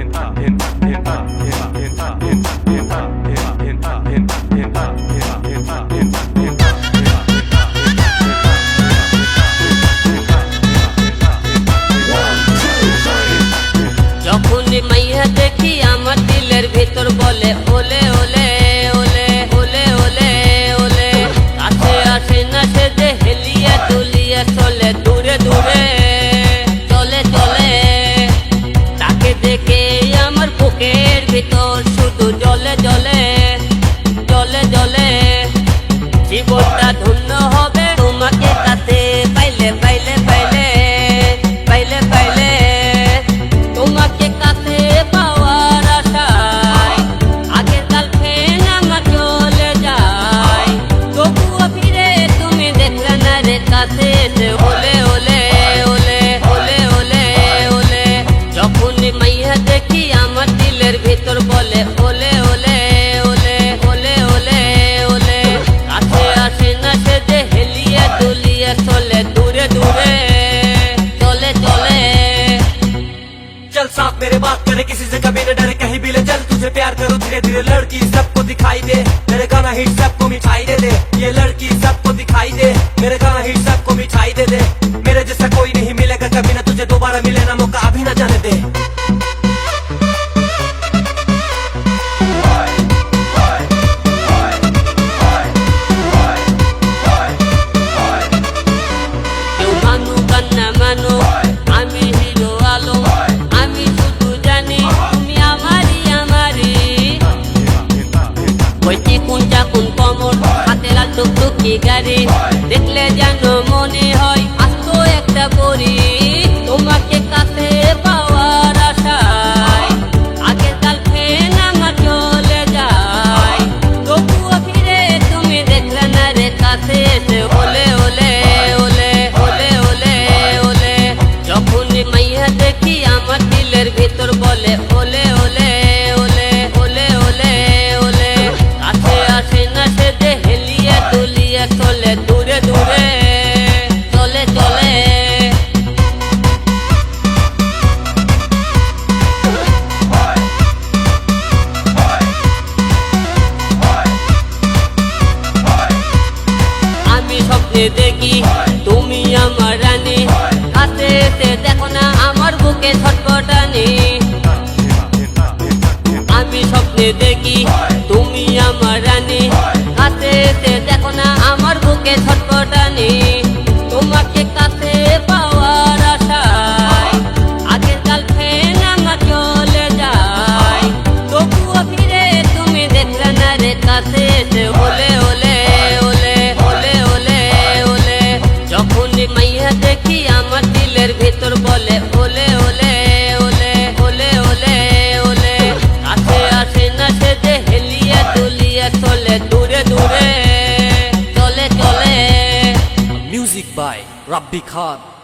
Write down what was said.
in, in, in. তো জলে জলে प्यार करो धीरे धीरे लड़की सबको दिखाई दे। मेरे गाना हिट सबको मिठाई दे। কোন যা কমর হাতে লাল টুকটুকি গাড়ি দেখলে যেন মনে হয় আস্ত একটা পরি চলে দূরে দূরে চলে চলে। আমি স্বপ্নে দেখি তুমি আমার by Rabbi Khan